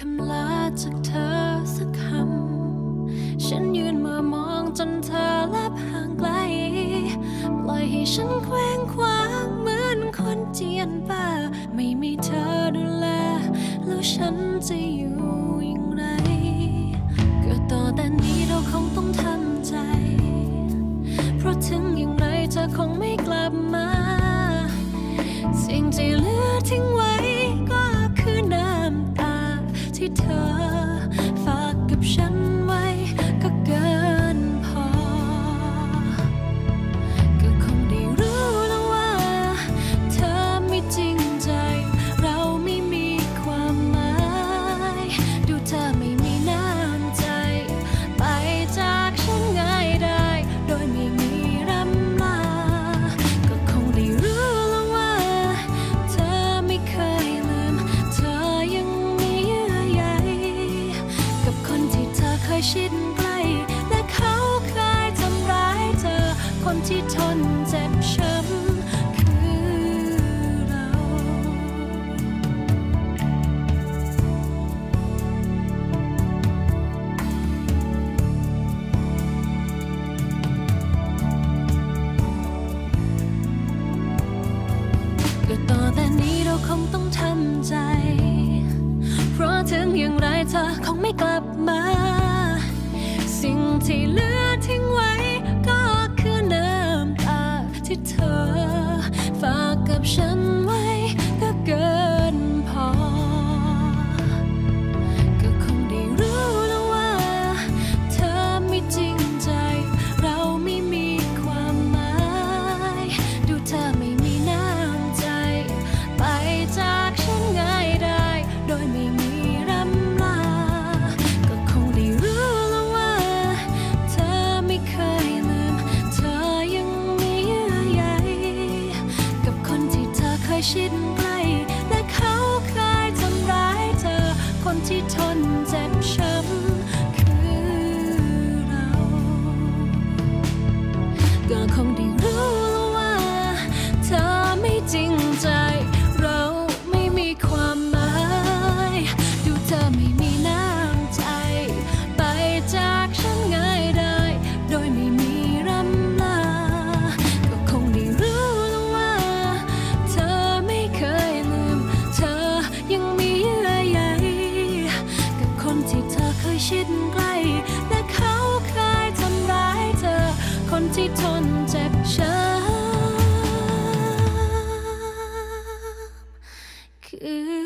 คำลาจากเธอสักคำ ฉันยืนเมื่อมองจนเธอลับห่างไกล ปล่อยให้ฉันแคว้งคว้างเหมือนคนเจียนป่า ไม่มีเธอดูแล แล้วฉันจะอยู่อย่างไร ก็ต่อแต่นี้เราคงต้องทำใจ เธอ ชิดใกล้ และเขาเคยทำร้ายเธอ คนที่ทนเจ็บช้ำคือเรา ก็ต่อแนี้เราคงต้องทำใจ เพราะถึงอย่างไรเธอคงไม่กลับมา ที่เหลือ ใกล้และเขาเคยทำร้ายเธอคนที่ทน คนที่ทนเจ็บช้ำคือ